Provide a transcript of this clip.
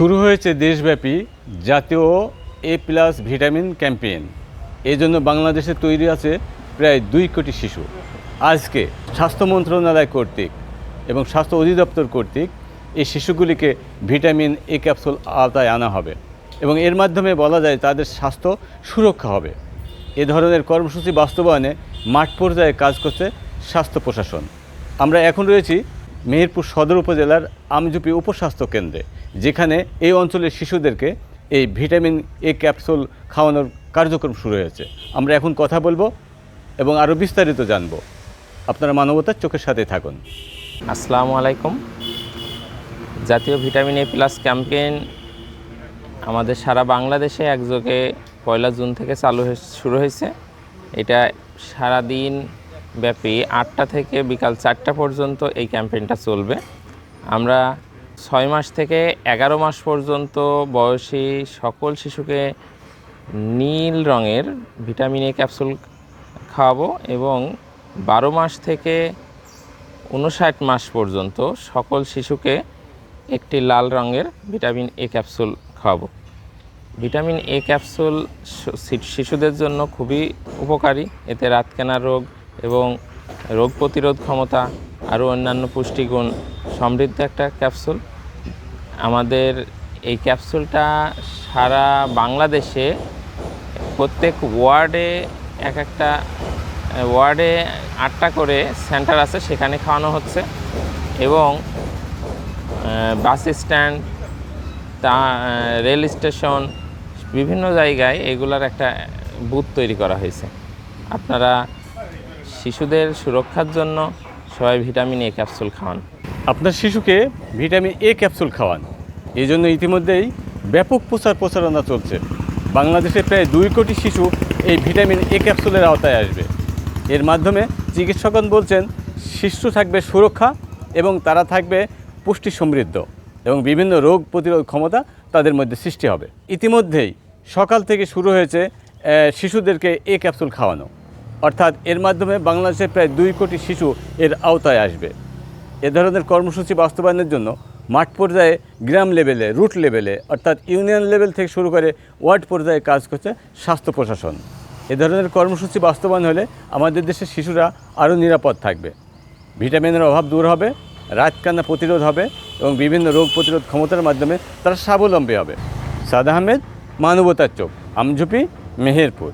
শুরু হয়েছে দেশব্যাপী জাতীয় এ প্লাস ভিটামিন ক্যাম্পেইন। এই জন্য বাংলাদেশে তৈরি আছে প্রায় দুই কোটি শিশু। আজকে স্বাস্থ্য মন্ত্রণালয় কর্তৃক এবং স্বাস্থ্য অধিদপ্তর কর্তৃক এই শিশুগুলিকে ভিটামিন এ ক্যাপসুল আওতায় আনা হবে এবং এর মাধ্যমে বলা যায় তাদের স্বাস্থ্য সুরক্ষা হবে। এ ধরনের কর্মসূচি বাস্তবায়নে মাঠ পর্যায়ে কাজ করছে স্বাস্থ্য প্রশাসন। আমরা এখন রয়েছি মেহেরপুর সদর উপজেলার আমজুপি উপস্বাস্থ্য কেন্দ্রে। যেখানে এই অঞ্চলের শিশুদেরকে এই ভিটামিন এ ক্যাপসুল খাওয়ানোর কার্যক্রম শুরু হয়েছে। আমরা এখন কথা বলব এবং আরও বিস্তারিত জানব। আপনারা মানবতার চোখের সাথে থাকুন। আসসালামু আলাইকুম। জাতীয় ভিটামিন এ প্লাস ক্যাম্পেইন আমাদের সারা বাংলাদেশে একযোগে পয়লা জুন থেকে চালু শুরু হয়েছে। এটা সারা দিন ব্যাপী আটটা থেকে বিকাল চারটা পর্যন্ত এই ক্যাম্পেইনটা চলবে। আমরা ছয় মাস থেকে এগারো মাস পর্যন্ত বয়সী সকল শিশুকে নীল রঙের ভিটামিন এ ক্যাপসুল খাওয়াবো এবং বারো মাস থেকে উনষাট মাস পর্যন্ত সকল শিশুকে একটি লাল রঙের ভিটামিন এ ক্যাপসুল খাওয়াবো। ভিটামিন এ ক্যাপসুল শিশুদের জন্য খুবই উপকারী। এতে রাতকানা রোগ এবং রোগ প্রতিরোধ ক্ষমতা আরও অন্যান্য পুষ্টিগুণ সমৃদ্ধ একটা ক্যাপসুল। আমাদের এই ক্যাপসুলটা সারা বাংলাদেশে প্রত্যেক ওয়ার্ডে এক একটা, ওয়ার্ডে আটটা করে সেন্টার আছে সেখানে খাওয়ানো হচ্ছে এবং বাস স্ট্যান্ড, তা রেল স্টেশন, বিভিন্ন জায়গায় এগুলার একটা বুথ তৈরি করা হয়েছে। আপনারা শিশুদের সুরক্ষার জন্য সবাই ভিটামিন এ ক্যাপসুল খাওয়ান। আপনার শিশুকে ভিটামিন এ ক্যাপসুল খাওয়ান। এই জন্য ইতিমধ্যেই ব্যাপক প্রচার প্রচারণা চলছে। বাংলাদেশে প্রায় দুই কোটি শিশু এই ভিটামিন এ ক্যাপসুলের আওতায় আসবে। এর মাধ্যমে চিকিৎসকগণ বলছেন, শিশু থাকবে সুরক্ষা এবং তারা থাকবে পুষ্টি সমৃদ্ধ এবং বিভিন্ন রোগ প্রতিরোধ ক্ষমতা তাদের মধ্যে সৃষ্টি হবে। ইতিমধ্যেই সকাল থেকে শুরু হয়েছে শিশুদেরকে এ ক্যাপসুল খাওয়ানো। অর্থাৎ এর মাধ্যমে বাংলাদেশের প্রায় দুই কোটি শিশু এর আওতায় আসবে। এ ধরনের কর্মসূচি বাস্তবায়নের জন্য মাঠ পর্যায়ে গ্রাম লেভেলে, রুট লেভেলে, অর্থাৎ ইউনিয়ন লেভেল থেকে শুরু করে ওয়ার্ড পর্যায়ে কাজ করছে স্বাস্থ্য প্রশাসন। এ ধরনের কর্মসূচি বাস্তবায়ন হলে আমাদের দেশের শিশুরা আরও নিরাপদ থাকবে। ভিটামিনের অভাব দূর হবে রাতকান্না প্রতিরোধ হবে এবং বিভিন্ন রোগ প্রতিরোধ ক্ষমতার মাধ্যমে তারা স্বাবলম্বী হবে। সাদ আহমেদ, মানবতার চোখ, আমঝুপি, মেহেরপুর।